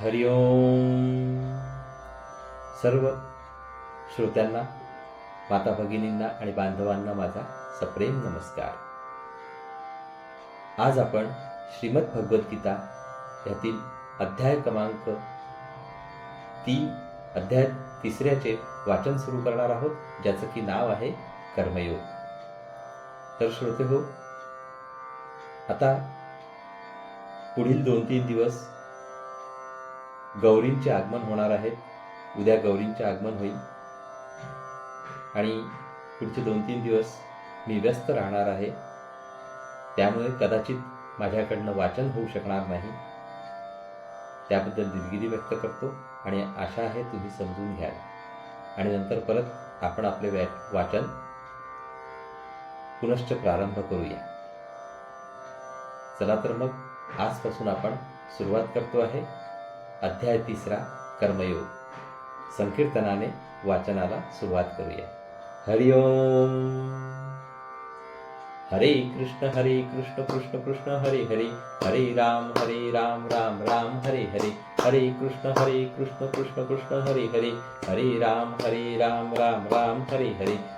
हरिओम सर्व श्रोत्यांना माता भगिनींना आणि बांधवांना माझा सप्रेम नमस्कार. आज आपण श्रीमद भगवद्गीता यातील अध्याय क्रमांक तीन अध्याय तिसऱ्याचे वाचन सुरू करणार आहोत ज्याचं की नाव आहे कर्मयोग. तर श्रोते हो आता पुढील दोन तीन दिवस गौरींचे आगमन होणार आहे. उद्या गौरींचे आगमन होईल. आणि पुढचे दोन तीन दिवस मी व्यस्त राहणार आहे. त्यामुळे कदाचित माझ्याकडनं वाचन होऊ शकणार नाही. त्याबद्दल दिलगिरी व्यक्त करतो आणि आशा आहे तुम्ही समजून घ्याल. आणि नंतर परत आपण आपले व्या वाचन पुनश्च प्रारंभ करूया. चला तर मग आजपासून आपण सुरुवात करतो आहे. अध्याय तिसरा, कर्मयोग. संकीर्तनाने वाचनाला सुरुवात करूया. हरिओम हरे कृष्ण हरे कृष्ण कृष्ण कृष्ण, हरे हरे. हरे राम हरे राम राम राम, हरे हरे. हरे कृष्ण हरे कृष्ण कृष्ण कृष्ण, हरे हरे. हरे राम हरे राम राम राम, हरे हरे.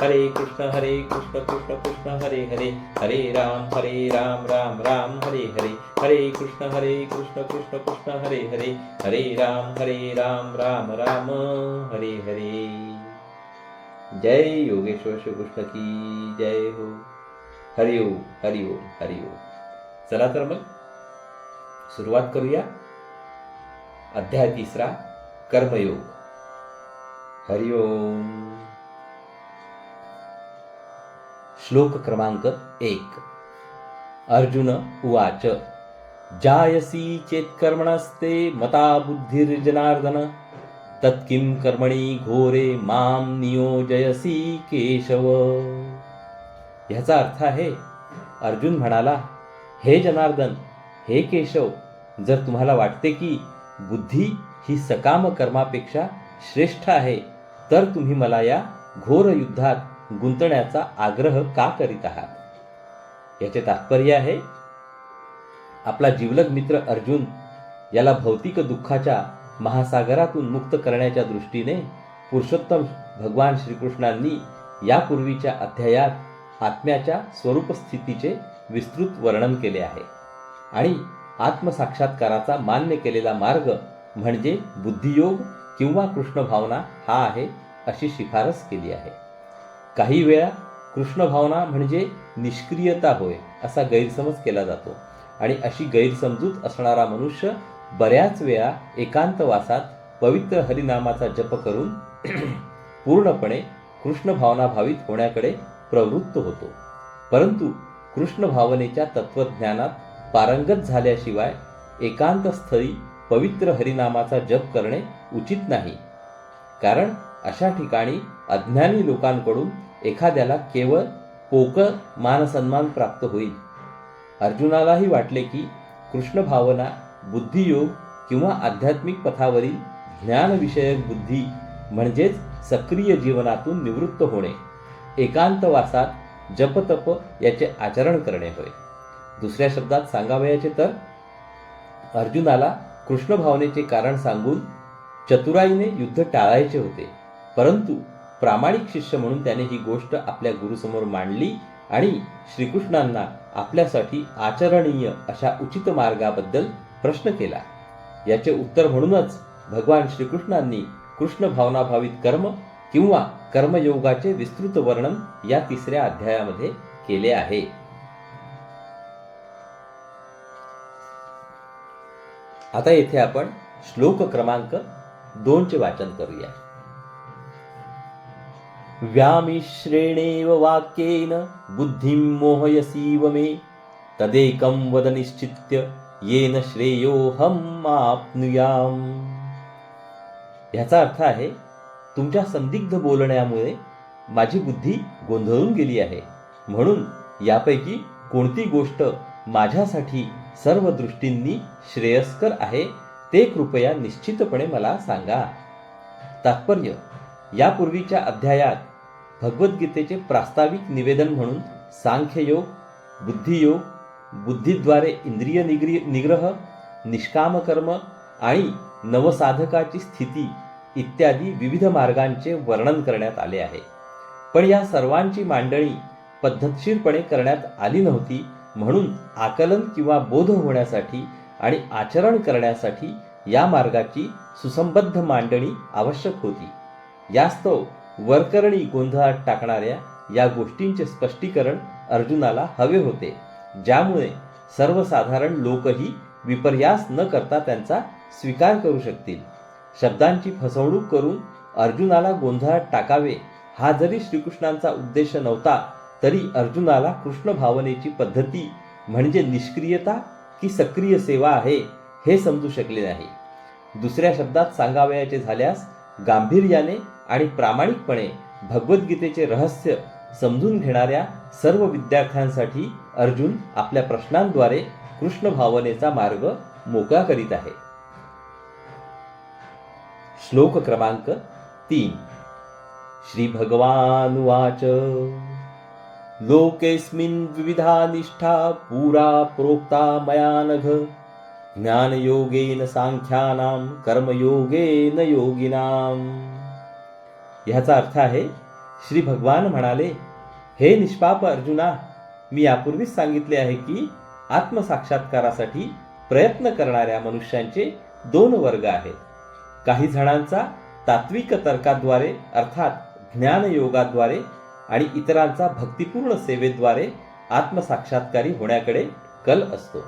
हरे कृष्ण हरे कृष्ण कृष्ण कृष्ण, हरे हरे हरे राम हरे राम राम राम, हरे हरे हरे कृष्ण हरे कृष्ण कृष्ण कृष्ण, हरे हरे हरे राम हरे राम राम राम, हरे हरे। जय योगेश्वर श्रीकृष्ण की जय हो। हरिओम हरिओम हरिओम चला तर मग, सुरुवात करूया। अध्याय तिसरा, कर्मयोग। हरिओम श्लोक क्रमांक एक. अर्जुन उवाच जायसी चेत्कर्मणस्ते मता बुद्धिर्जनार्दन। तत्किं कर्मणि घोरे माम नियोजयसी केशव. ह्याचा अर्थ आहे अर्जुन म्हणाला हे जनार्दन हे केशव जर तुम्हाला वाटते की बुद्धी ही सकाम कर्मापेक्षा श्रेष्ठ आहे तर तुम्ही मला या घोर युद्धात गुंतण्याचा आग्रह का करीत आहात? याचे तात्पर्य आहे आपला जीवलग मित्र अर्जुन याला भौतिक दुःखाच्या महासागरातून मुक्त करण्याच्या दृष्टीने पुरुषोत्तम भगवान श्रीकृष्णांनी यापूर्वीच्या अध्यायात आत्म्याच्या स्वरूप स्थितीचे विस्तृत वर्णन केले आहे आणि आत्मसाक्षात्काराचा मान्य केलेला मार्ग म्हणजे बुद्धियोग किंवा कृष्ण भावना हा आहे अशी शिफारस केली आहे. काही वेळा कृष्ण भावना म्हणजे निष्क्रियता होय असा गैरसमज केला जातो. आणि अशी गैरसमजूत असणारा मनुष्य बऱ्याच वेळा एकांतवासात पवित्र हरिनामाचा जप करून पूर्णपणे कृष्ण भावना भावित होण्याकडे प्रवृत्त होतो. परंतु कृष्ण भावनेच्या तत्वज्ञानात पारंगत झाल्याशिवाय एकांत स्थळी पवित्र हरिनामाचा जप करणे उचित नाही. कारण अशा ठिकाणी अज्ञानी लोकांकडून एखाद्याला केवळ पोकळ मानसन्मान प्राप्त होईल. अर्जुनालाही वाटले की कृष्ण भावना बुद्धियोग किंवा आध्यात्मिक पथावरील ज्ञानविषयक बुद्धी म्हणजेच सक्रिय जीवनातून निवृत्त होणे एकांतवासात जपतप याचे आचरण करणे होय. दुसऱ्या शब्दात सांगावयाचे तर अर्जुनाला कृष्ण भावनेचे कारण सांगून चतुराईने युद्ध टाळायचे होते परंतु प्रामाणिक शिष्य म्हणून त्याने ही गोष्ट आपल्या गुरुसमोर मांडली आणि श्रीकृष्णांना आपल्यासाठी आचरणीय अशा उचित मार्गाबद्दल प्रश्न केला. याचे उत्तर म्हणूनच भगवान श्रीकृष्णांनी कृष्ण भावनाभावित कर्म किंवा कर्मयोगाचे विस्तृत वर्णन या तिसऱ्या अध्यायामध्ये केले आहे. आता येथे आपण श्लोक क्रमांक दोनचे वाचन करूया. व्यामिश्रेणेव वाक्येन बुद्धिं मोहयसीव मे। तदेकं वद निश्चित्य येन श्रेयोऽहम् आपनुयाम। ह्याचा अर्थ आहे तुमच्या संदिग्ध बोलण्यामुळे माझी बुद्धी गोंधळून गेली आहे। म्हणून यापैकी कोणती गोष्ट माझ्यासाठी सर्व दृष्टींनी श्रेयस्कर आहे ते कृपया निश्चितपणे मला सांगा। तात्पर्य यापूर्वीच्या अध्यायात भगवद्गीतेचे प्रास्ताविक निवेदन म्हणून सांख्ययोग बुद्धियोग बुद्धीद्वारे इंद्रिय निग्री निग्रह निष्कामकर्म आणि नवसाधकाची स्थिती इत्यादी विविध मार्गांचे वर्णन करण्यात आले आहे. पण या सर्वांची मांडणी पद्धतशीरपणे करण्यात आली नव्हती म्हणून आकलन किंवा बोध होण्यासाठी आणि आचरण करण्यासाठी या मार्गाची सुसंबद्ध मांडणी आवश्यक होती. यास्तव वरकरणी गोंधळात टाकणाऱ्या या गोष्टींचे स्पष्टीकरण अर्जुनाला हवे होते. ज्यामुळे सर्वसाधारण लोकही विपर्यास न करता त्यांचा स्वीकार करू शकतील. शब्दांची फसवणूक करून अर्जुनाला गोंधळात टाकावे हा जरी श्रीकृष्णांचा उद्देश नव्हता तरी अर्जुनाला कृष्ण भावनेची पद्धती म्हणजे निष्क्रियता की सक्रिय सेवा आहे हे समजू शकले नाही. दुसऱ्या शब्दात सांगावयाचे झाल्यास गांभीर्याने आणि प्रामाणिकपणे भगवद्गीतेचे रहस्य समजून घेणाऱ्या सर्व विद्यार्थ्यांसाठी अर्जुन आपल्या प्रश्नांद्वारे कृष्ण भावनेचा मार्ग मोकळा करीत आहे. श्लोक क्रमांक तीन. श्री भगवान वाच लोकेस्मिन् विविधा निष्ठा पुरा प्रोक्ता मया नघ ज्ञानयोगेन सांख्यानां कर्मयोगेन योगिनाम. ह्याचा अर्थ आहे श्री भगवान म्हणाले हे निष्पाप अर्जुना मी यापूर्वीच सांगितले आहे की आत्मसाक्षात्कारासाठी प्रयत्न करणाऱ्या मनुष्यांचे दोन वर्ग आहेत. काही जणांचा तात्विक तर्काद्वारे अर्थात ज्ञानयोगाद्वारे आणि इतरांचा भक्तिपूर्ण सेवेद्वारे आत्मसाक्षात्कारी होण्याकडे कल असतो.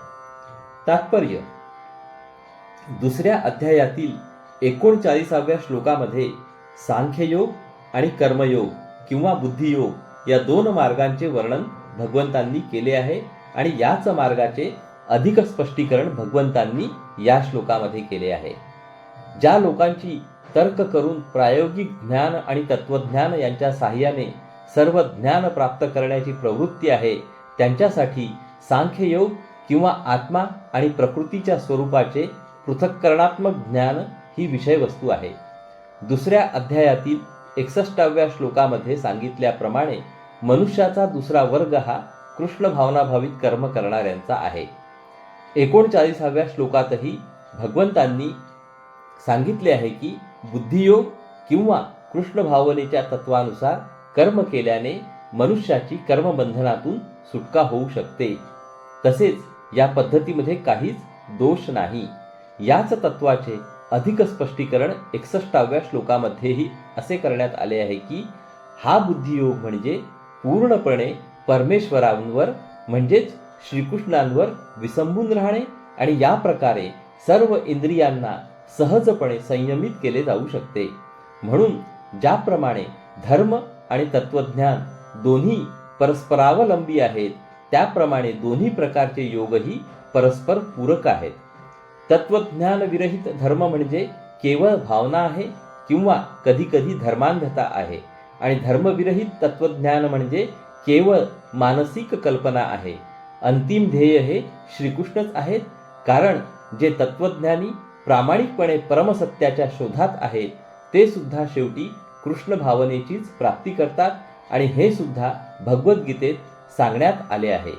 तात्पर्य. दुसऱ्या अध्यायातील एकोणचाळीसाव्या श्लोकामध्ये सांख्ययोग आणि कर्मयोग किंवा बुद्धियोग या दोन मार्गांचे वर्णन भगवंतांनी केले आहे आणि याच मार्गाचे अधिक स्पष्टीकरण भगवंतांनी या श्लोकामध्ये केले आहे. ज्या लोकांची तर्क करून प्रायोगिक ज्ञान आणि तत्वज्ञान यांच्या साह्याने सर्व ज्ञान प्राप्त करण्याची प्रवृत्ती आहे त्यांच्यासाठी सांख्ययोग किंवा आत्मा आणि प्रकृतीच्या स्वरूपाचे पृथक्करणात्मक ज्ञान ही विषयवस्तू आहे. दुसऱ्या अध्यायातील एकसष्टाव्या श्लोकामध्ये सांगितल्याप्रमाणे मनुष्याचा दुसरा वर्ग हा कृष्ण भावनाभावित कर्म करणाऱ्यांचा आहे. एकोणचाळीसाव्या श्लोकातही भगवंतांनी सांगितले आहे की बुद्धियोग किंवा कृष्ण भावनेच्या तत्वानुसार कर्म केल्याने मनुष्याची कर्मबंधनातून सुटका होऊ शकते. तसेच या पद्धतीमध्ये काहीच दोष नाही. याच तत्वाचे अधिक स्पष्टीकरण एकसष्टाव्या श्लोकामध्येही असे करण्यात आले आहे की हा बुद्धियोग म्हणजे पूर्णपणे परमेश्वरांवर म्हणजेच श्रीकृष्णांवर विसंबून राहणे आणि या प्रकारे सर्व इंद्रियांना सहजपणे संयमित केले जाऊ शकते. म्हणून ज्याप्रमाणे धर्म आणि तत्वज्ञान दोन्ही परस्परावलंबी आहेत त्याप्रमाणे दोन्ही प्रकारचे योगही परस्पर पूरक आहेत. तत्वज्ञान विरहित धर्म म्हणजे केवळ भावना आहे किंवा कधीकधी धर्मांधता आहे. आणि धर्मविरहित तत्वज्ञान म्हणजे केवळ मानसिक कल्पना आहे. अंतिम ध्येय हे श्रीकृष्णच आहेत कारण जे तत्वज्ञानी प्रामाणिकपणे परमसत्याच्या शोधात आहेत ते सुद्धा शेवटी कृष्ण भावनेचीच प्राप्ती करतात आणि हे सुद्धा भगवद्गीतेत सांगण्यात आले आहे.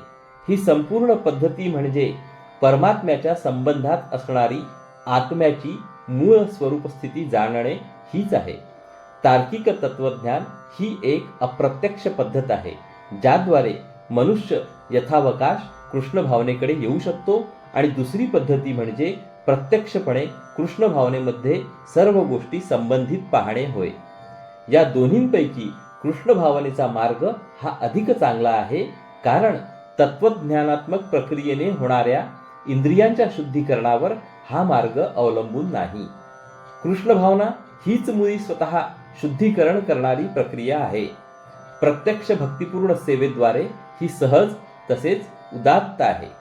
ही संपूर्ण पद्धती म्हणजे परमात्म्याच्या संबंधात असणारी आत्म्याची मूळ स्वरूप स्थिती जाणणे हीच आहे. तार्किक तत्वज्ञान ही एक अप्रत्यक्ष पद्धत आहे ज्याद्वारे मनुष्य यथावकाश कृष्ण भावनेकडे येऊ शकतो आणि दुसरी पद्धती म्हणजे प्रत्यक्षपणे कृष्ण भावनेमध्ये सर्व गोष्टी संबंधित पाहणे होय. या दोन्हींपैकी कृष्ण भावनेचा मार्ग हा अधिक चांगला आहे कारण तत्वज्ञानात्मक प्रक्रियेने होणाऱ्या इंद्रियांच्या शुद्धीकरणावर हा मार्ग अवलंबून नाही. कृष्ण भावना हीच मुळी स्वतः शुद्धीकरण करणारी प्रक्रिया आहे. प्रत्यक्ष भक्तिपूर्ण सेवेद्वारे ही सहज तसेच उदात्त आहे.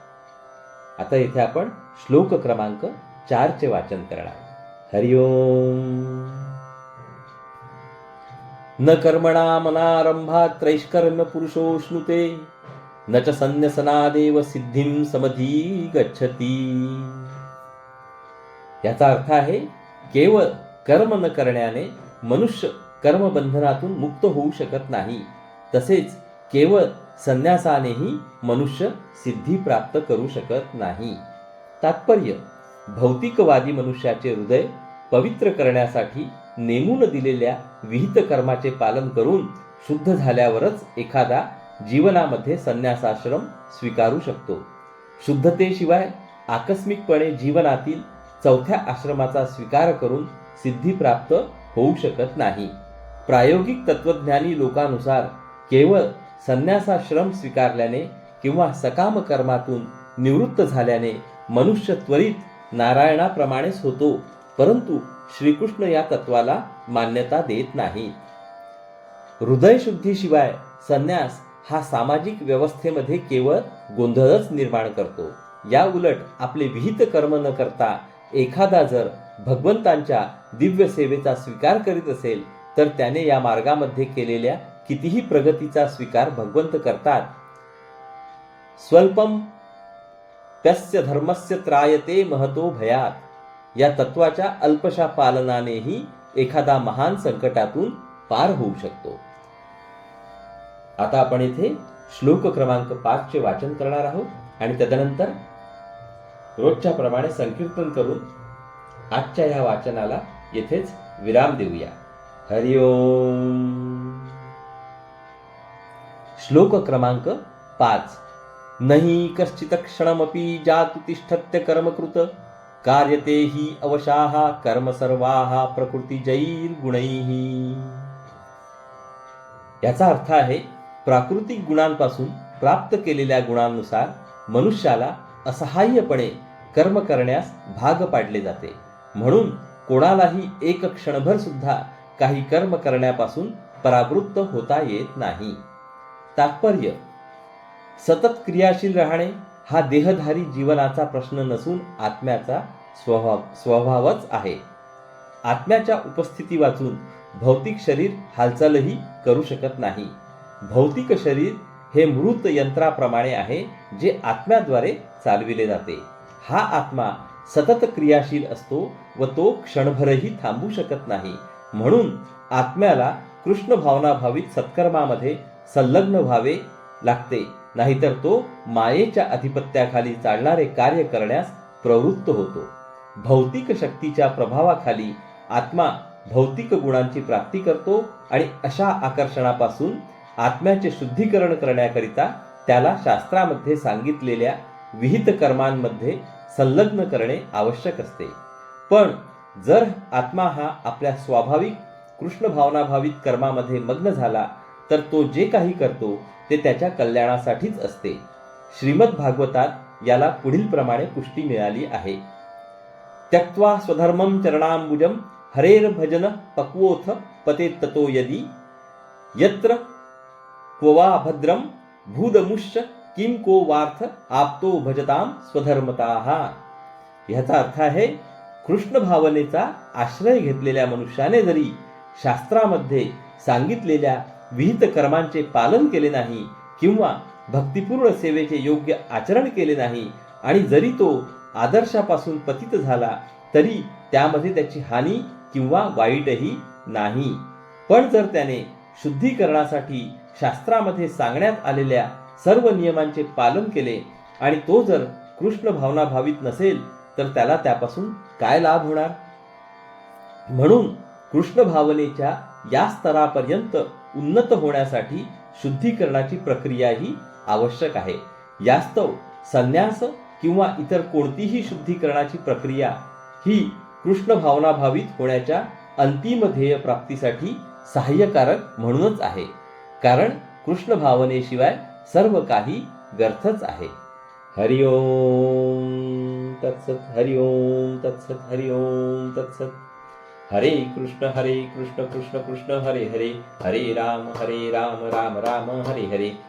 आता इथे आपण श्लोक क्रमांक चारचे वाचन करणार हरिओम न कर्मणा मनारंभात त्रैष्कर्म पुरुषोष्णुते न च संन्यसनादेव सिद्धिं समधी गच्छती याचा अर्थ आहे केवळ कर्म न करण्याने मनुष्य कर्मबंधनातून मुक्त होऊ शकत नाही. तसेच केवळ संन्यासानेही मनुष्य सिद्धी प्राप्त करू शकत नाही. तात्पर्य भौतिकवादी मनुष्याचे हृदय पवित्र करण्यासाठी नेमून दिलेल्या विहित कर्माचे पालन करून शुद्ध झाल्यावरच एखादा जीवनामध्ये संन्यासाश्रम स्वीकारू शकतो. शुद्धतेशिवाय आकस्मिकपणे जीवनातील चौथ्या आश्रमाचा स्वीकार करून सिद्धी प्राप्त होऊ शकत नाही. प्रायोगिक तत्वज्ञानी लोकांनुसार केवळ संन्यासाश्रम स्वीकारल्याने किंवा सकाम कर्मातून निवृत्त झाल्याने मनुष्य त्वरित नारायणाप्रमाणेच होतो परंतु श्रीकृष्ण या तत्वाला मान्यता देत नाही. हृदयशुद्धीशिवाय संन्यास हा सामाजिक व्यवस्थेमध्ये केवळ गोंधळच निर्माण करतो. या उलट आपले विहित कर्म न करता एखादा जर भगवंतांच्या दिव्य सेवेचा स्वीकार करीत असेल तर त्याने या मार्गामध्ये केलेल्या कितीही प्रगतीचा स्वीकार भगवंत करतात. स्वल्पम तस्य धर्मस्य त्रायते महतो भयात. या तत्वाच्या अल्पशा पालनानेही एखादा महान संकटातून पार होऊ शकतो. आता आपण इथे श्लोक क्रमांक पाचचे वाचन करणार आहोत आणि तदनंतर रोजच्या प्रमाणे संकीर्तन करून आजच्या ह्या वाचनाला येथेच विराम देऊया. हरिओम श्लोक क्रमांक पाच. नहि कश्चित क्षणमपि जातु तिष्ठत्य कर्मकृत कार्यते हि अवशाः कर्म सर्वाः प्रकृतिजैर्गुणैः याचा अर्थ आहे प्राकृतिक गुणांपासून प्राप्त केलेल्या गुणांनुसार मनुष्याला असहाय्यपणे कर्म करण्यास भाग पाडले जाते. म्हणून कोणालाही एक क्षणभर सुद्धा काही कर्म करण्यापासून परावृत्त होता येत नाही. तात्पर्य सतत क्रियाशील राहणे हा देहधारी जीवनाचा प्रश्न नसून आत्म्याचा स्वभाव स्वभावच आहे. आत्म्याच्या उपस्थिती वाचून भौतिक शरीर हालचालही करू शकत नाही. भौतिक शरीर हे मृत यंत्राप्रमाणे आहे जे आत्म्याद्वारे चालविले जाते. हा आत्मा सतत क्रियाशील असतो व तो क्षणभरही थांबू शकत नाही. म्हणून आत्म्याला कृष्ण भावनाभावित सत्कर्मामध्ये संलग्न व्हावे लागते. नाहीतर तो मायेच्या अधिपत्याखाली चालणारे कार्य करण्यास प्रवृत्त होतो. भौतिक शक्तीच्या प्रभावाखाली आत्मा भौतिक गुणांची प्राप्ती करतो आणि अशा आकर्षणापासून आत्म्याचे शुद्धीकरण करण्याकरिता त्याला शास्त्रामध्ये सांगितलेल्या विहित कर्मांमध्ये संलग्न करणे आवश्यक असते. पण जर आत्मा हा आपल्या स्वाभाविक कृष्ण भावनाभावित कर्मामध्ये मग्न झाला तर तो जे काही करतो ते त्याच्या कल्याणासाठीच असते. श्रीमद भागवतात याला पुढील प्रमाणे पुष्टी मिळाली आहे. त्यक्त्वा स्वधर्मं चरणांबुजं हरेर भजन पक्वोथ पते ततो यदी यत्र क्ववा भद्रम भूदमुश्च किम को वार्थ आपतो भजताम स्वधर्मता. ह्याचा अर्थ आहे कृष्ण भावनेचा आश्रय घेतलेल्या मनुष्याने जरी शास्त्रामध्ये सांगितलेल्या विहित कर्मांचे पालन केले नाही किंवा भक्तिपूर्ण सेवेचे योग्य आचरण केले नाही आणि जरी तो आदर्शापासून पतित झाला तरी त्यामध्ये त्याची हानी किंवा वाईटही नाही. पण जर त्याने शुद्धीकरणासाठी शास्त्रामध्ये सांगण्यात आलेल्या सर्व नियमांचे पालन केले आणि तो जर कृष्ण भावना भावित नसेल तर त्याला त्यापासून काय लाभ होणार? म्हणून कृष्ण भावनेच्या या स्तरापर्यंत उन्नत होण्यासाठी शुद्धीकरणाची प्रक्रिया ही आवश्यक आहे. यास्तव संन्यास किंवा इतर कोणतीही शुद्धीकरणाची प्रक्रिया ही कृष्ण भावनाभावित होण्याच्या अंतिम ध्येय प्राप्तीसाठी सहाय्यकारक म्हणूनच आहे. कारण कृष्ण भावनेशिवाय सर्व काही व्यर्थच आहे. हरिओम तत्सत हरिओम तत्सत हरिओम तत्सत. हरे कृष्ण हरे कृष्ण कृष्ण कृष्ण हरे हरे. हरे राम हरे राम राम राम हरे हरे.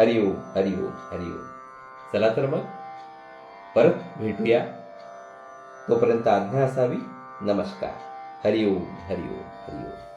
हरिओम हरिओम हरिओम चला तर मग परत भेटूया. तोपर्यंत आज्ञा असावी. नमस्कार. हरिओम हरिओम हरिओम